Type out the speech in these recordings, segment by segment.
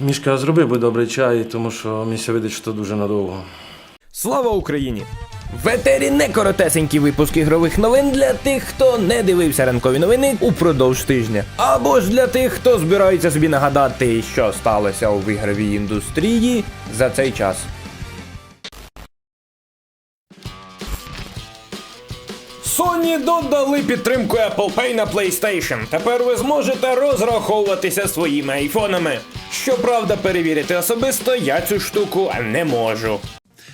Мішка, зроби би добрий чай, тому що місія видить, що дуже надовго. Слава Україні! В етері не коротесенький випуск ігрових новин для тих, хто не дивився ранкові новини упродовж тижня. Або ж для тих, хто збирається собі нагадати, що сталося у ігровій індустрії за цей час. Sony додали підтримку Apple Pay на PlayStation. Тепер ви зможете розраховуватися своїми айфонами. Щоправда, перевірити особисто я цю штуку не можу.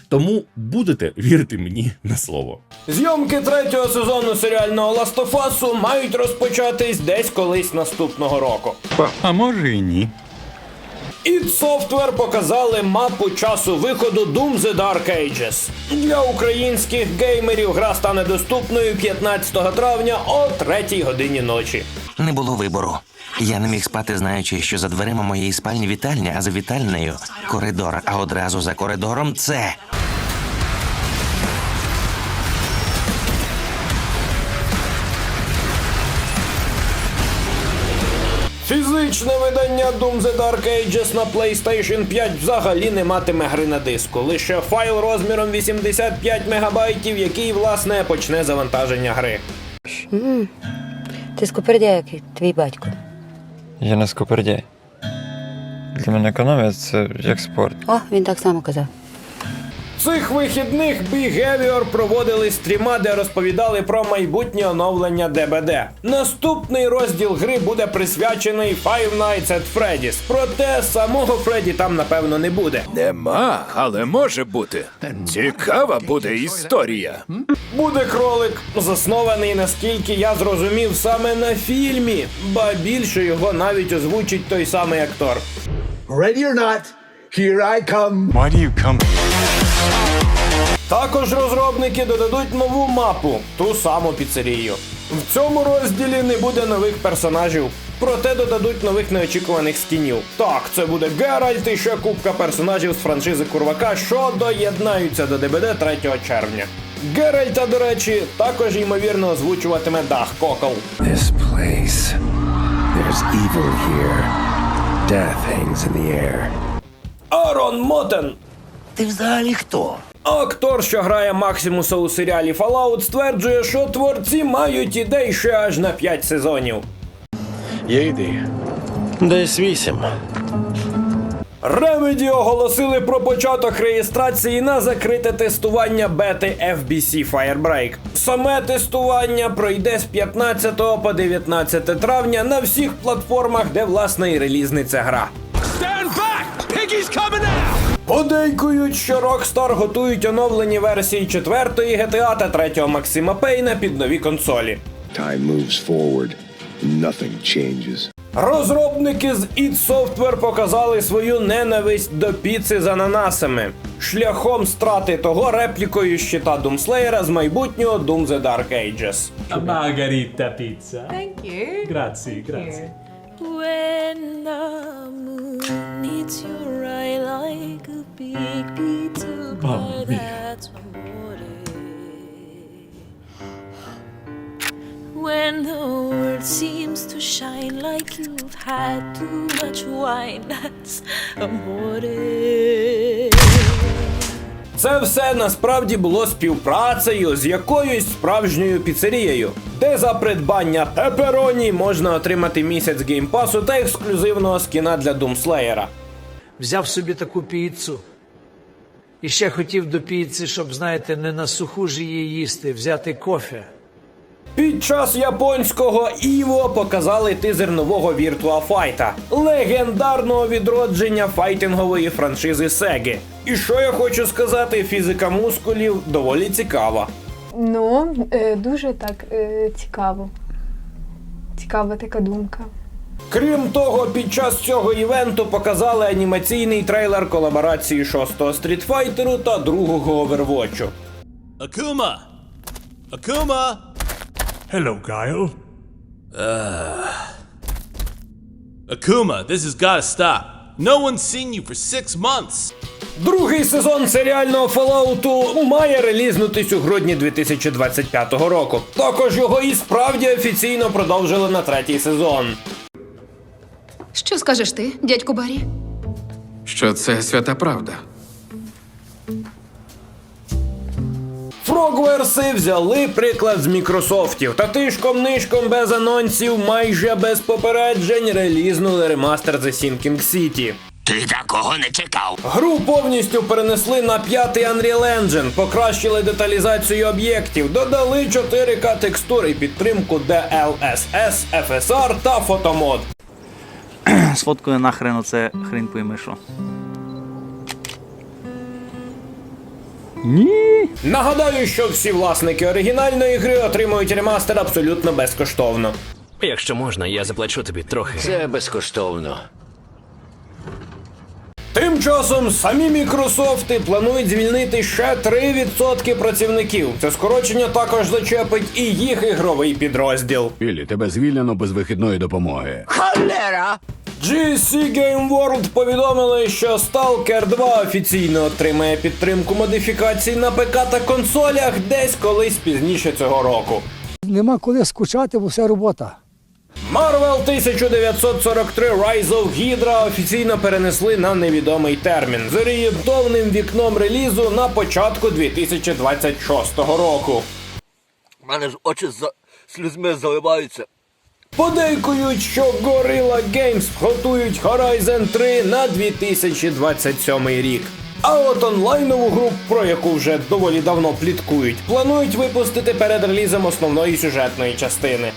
Тому будете вірити мені на слово. Зйомки третього сезону серіального Us мають розпочатись десь колись наступного року. А може і ні. id Software показали мапу часу виходу Doom The Dark Ages. Для українських геймерів гра стане доступною 15 травня о 3 годині ночі. Не було вибору. Я не міг спати, знаючи, що за дверима моєї спальні вітальня, а за вітальнею коридор, а одразу за коридором це. Фізичне видання Doom The Dark Ages на PlayStation 5 взагалі не матиме гри на диску. Лише файл розміром 85 МБ, який, власне, почне завантаження гри. Ти скупердяй, твій батько. Я не скупердяй. Для мене економія це як спорт. О, він так само казав. Цих вихідних Behavior проводили стріма, де розповідали про майбутнє оновлення ДБД. Наступний розділ гри буде присвячений Five Nights at Freddy's. Проте самого Фредді там напевно не буде. Нема, але може бути. Цікава буде історія. Буде кролик, заснований, наскільки я зрозумів, саме на фільмі, ба більше його навіть озвучить той самий актор. Ready or not, here I come. Why do you come? Також розробники додадуть нову мапу, ту саму піцерію. В цьому розділі не буде нових персонажів, проте додадуть нових неочікуваних скінів. Так, це буде Геральт і ще купка персонажів з франшизи Курвака, що доєднаються до ДБД 3 червня. Геральта, до речі, також ймовірно озвучуватиме Дах Кокол. This place. There's evil here. Death hangs in the air. Арон Мотен. Ти взагалі хто? Актор, що грає Максимуса у серіалі Fallout, стверджує, що творці мають ідей ще аж на 5 сезонів. Є ідея. Десь вісім. Remedy оголосили про початок реєстрації на закрите тестування бети FBC Firebreak. Саме тестування пройде з 15 по 19 травня на всіх платформах, де власне і релізниця гра. Подейкують, що Rockstar готують оновлені версії 4-ї GTA та 3-го Максима Пейна під нові консолі. Time moves forward. Nothing changes. Розробники з id Software показали свою ненависть до піци з ананасами шляхом страти того реплікою щита Doomslayer з майбутнього Doom The Dark Ages. Margarita pizza. Thank you. Grazie, grazie. When the moon like a big pizza pie, that's amore. When the world seems to shine like you've had too much wine, that's amore. Це все насправді було співпрацею з якоюсь справжньою піцерією, де за придбання пепероні можна отримати місяць геймпасу та ексклюзивного скіна для Doomslayer. взяв собі таку піцу. І ще хотів до піци, щоб, знаєте, не на суху ж її їсти, взяти кофе. Під час японського Іво показали тизер нового Virtua Fight, легендарного відродження файтингової франшизи Сеги. І що я хочу сказати, фізика мускулів доволі цікава. Ну, е, дуже так е, цікаво. Цікава така думка. Крім того, під час цього івенту показали анімаційний трейлер колаборації 6-го Street Fighter та 2-го Overwatch. Akuma! Akuma! Hello, Guile. Akuma, this has gotta stop. No one's seen you for six months. Другий сезон серіального Fallout має релізнутись у грудні 2025 року. Також його і справді офіційно продовжили на третій сезон. Що скажеш ти, дядько Барі? що це свята правда. Фрогверси взяли приклад з Мікрософтів та тишком-нишком без анонсів, майже без попереджень релізнули ремастер The Sinking City. Ти такого не чекав. Гру повністю перенесли на п'ятий Unreal Engine, покращили деталізацію об'єктів, додали 4К текстури і підтримку DLSS, FSR та фотомод. Сфоткою нахрен оце хрень пойми що. Нагадаю, що всі власники оригінальної гри отримують ремастер абсолютно безкоштовно. Якщо можна, я заплачу тобі трохи. Це безкоштовно. Тим часом самі Мікрософти планують звільнити ще 3% працівників. Це скорочення також зачепить і їх ігровий підрозділ. Білі, тебе звільнено без вихідної допомоги. GSC Game World повідомили, що Stalker 2 офіційно отримає підтримку модифікацій на ПК та консолях десь колись пізніше цього року. Нема коли скучати, бо все робота. Marvel 1943 Rise of Hydra офіційно перенесли на невідомий термін з орієнтовним вікном релізу на початку 2026 року. У мене ж очі за слізьми заливаються. Подейкують, що Gorilla Games готують Horizon 3 на 2027 рік. А от онлайнову гру, про яку вже доволі давно пліткують, планують випустити перед релізом основної сюжетної частини.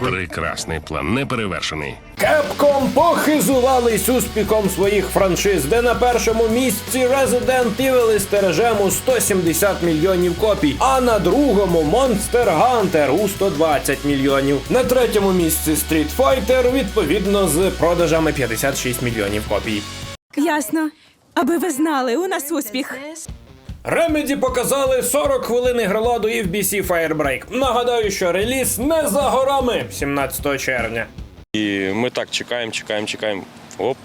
Прекрасний план, неперевершений. Capcom похизувались успіхом своїх франшиз, де на першому місці Resident Evil із тиражем у 170 мільйонів копій, а на другому Monster Hunter у 120 мільйонів. На третьому місці Street Fighter відповідно з продажами 56 мільйонів копій. Ясно. Аби ви знали, у нас успіх. Remedy показали 40 хвилин ігроладу і в BC Firebreak. Нагадаю, що реліз не за горами 17 червня. І ми так чекаємо, чекаємо, чекаємо. Оп.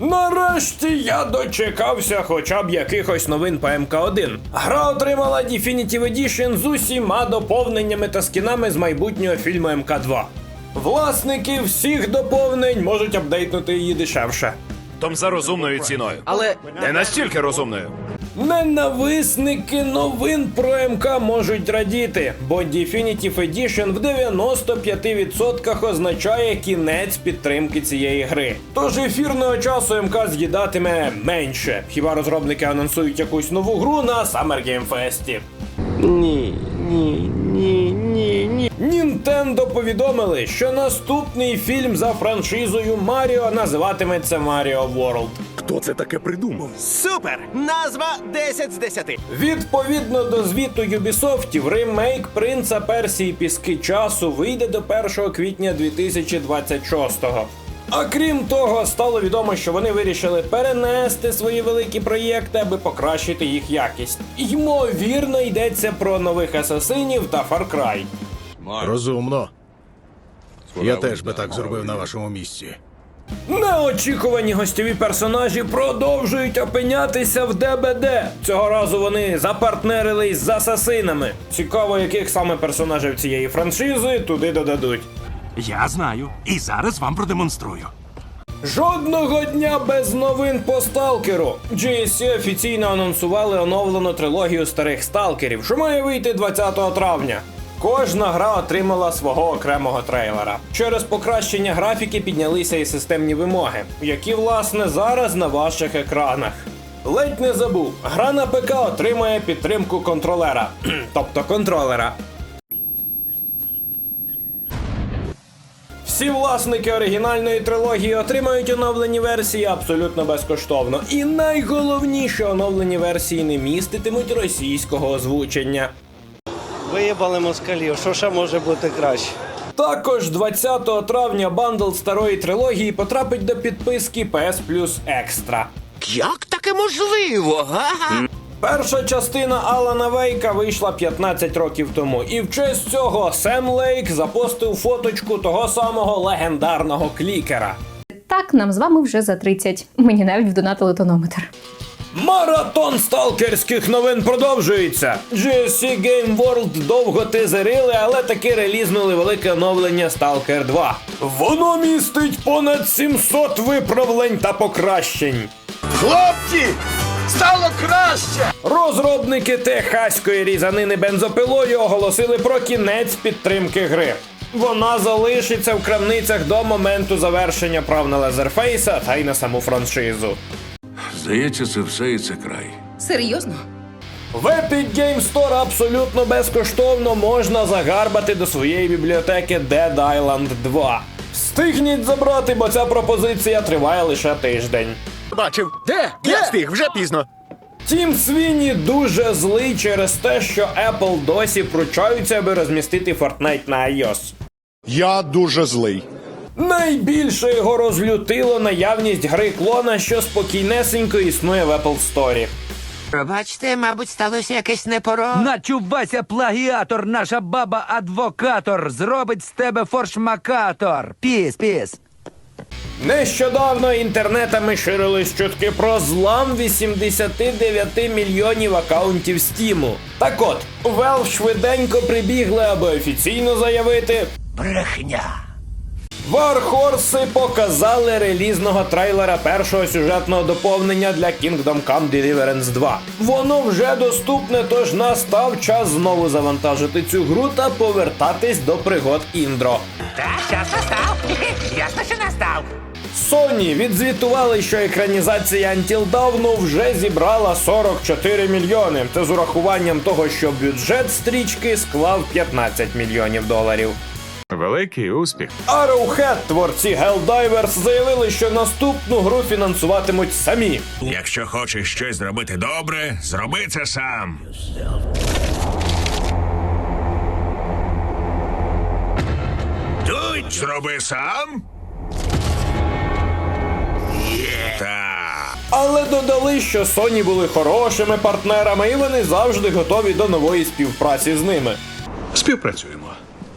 Нарешті я дочекався хоча б якихось новин по МК1. Гра отримала Definitive Edition з усіма доповненнями та скінами з майбутнього фільму МК2. Власники всіх доповнень можуть апдейтнути її дешевше. Том за розумною ціною. Але не настільки розумною. Ненависники новин про МК можуть радіти, бо Definitive Edition в 95% означає кінець підтримки цієї гри. Тож ефірного часу МК з'їдатиме менше. Хіба розробники анонсують якусь нову гру на Summer Game Fest? Ні, ні, ні, ні, ні. Нінтендо повідомили, що наступний фільм за франшизою Маріо називатиметься Mario World. Хто це таке придумав? Супер! Назва 10 з 10. Відповідно до звіту Юбісофтів, ремейк принца Персії Піски часу вийде до 1 квітня 2026-го. А крім того, стало відомо, що вони вирішили перенести свої великі проєкти, аби покращити їх якість. Ймовірно, йдеться про нових асасинів та Far Cry. Розумно. Я теж би так зробив на вашому місці. Неочікувані гостєві персонажі продовжують опинятися в ДБД. Цього разу вони запартнерились з асасинами. Цікаво, яких саме персонажів цієї франшизи туди додадуть. Я знаю. І зараз вам продемонструю. Жодного дня без новин по сталкеру. GSC офіційно анонсували оновлену трилогію старих сталкерів, що має вийти 20 травня. Кожна гра отримала свого окремого трейлера. Через покращення графіки піднялися і системні вимоги, які власне зараз на ваших екранах. Ледь не забув, гра на ПК отримає підтримку контролера, тобто контролера. Всі власники оригінальної трилогії отримають оновлені версії абсолютно безкоштовно. І найголовніше оновлені версії не міститимуть російського озвучення. Виїбали москалів, що ще може бути краще? Також 20 травня бандл старої трилогії потрапить до підписки PS Plus Extra. Як таке можливо, га? Перша частина Алана Вейка вийшла 15 років тому, і в честь цього Сем Лейк запостив фоточку того самого легендарного клікера. Так, нам з вами вже за 30. Мені навіть вдонатили тонометр. Маратон сталкерських новин продовжується. GSC Game World довго тизерили, але таки релізнули велике оновлення Stalker 2. Воно містить понад 700 виправлень та покращень. Хлопці! Стало краще! Розробники техаської різанини бензопилою оголосили про кінець підтримки гри. Вона залишиться в крамницях до моменту завершення прав на Лазерфейса та й на саму франшизу. Здається, це все і це край. Серйозно? В Epic Game Store абсолютно безкоштовно можна загарбати до своєї бібліотеки Dead Island 2. Встигніть забрати, бо ця пропозиція триває лише тиждень. Бачив. Де? Я встиг, вже пізно. Тім Свіні дуже злий через те, що Apple досі пручаються, аби розмістити Fortnite на iOS. Я дуже злий. Найбільше його розлютило наявність гри клона, що спокійнесенько існує в Apple Store. Пробачте, мабуть, сталося якесь непоро. Начувайся, плагіатор, наша баба адвокатор, зробить з тебе форшмакатор. Піс, піс. Нещодавно інтернетами ширились чутки про злам 89 мільйонів акаунтів Стіму. Так от, Valve швиденько прибігли, аби офіційно заявити. Брехня. Вархорси показали релізного трейлера першого сюжетного доповнення для Kingdom Come Deliverance 2. Воно вже доступне, тож настав час знову завантажити цю гру та повертатись до пригод Індро. Так, час настав. Ясно, що настав. Sony відзвітували, що екранізація Until Dawn вже зібрала 44 мільйони. Це з урахуванням того, що бюджет стрічки склав 15 мільйонів доларів. Великий успіх. Arrowhead, творці Helldivers, заявили, що наступну гру фінансуватимуть самі. Якщо хочеш щось зробити добре, зроби це сам. Тут зроби сам. Так. Але додали, що Sony були хорошими партнерами, і вони завжди готові до нової співпраці з ними. Співпрацюємо.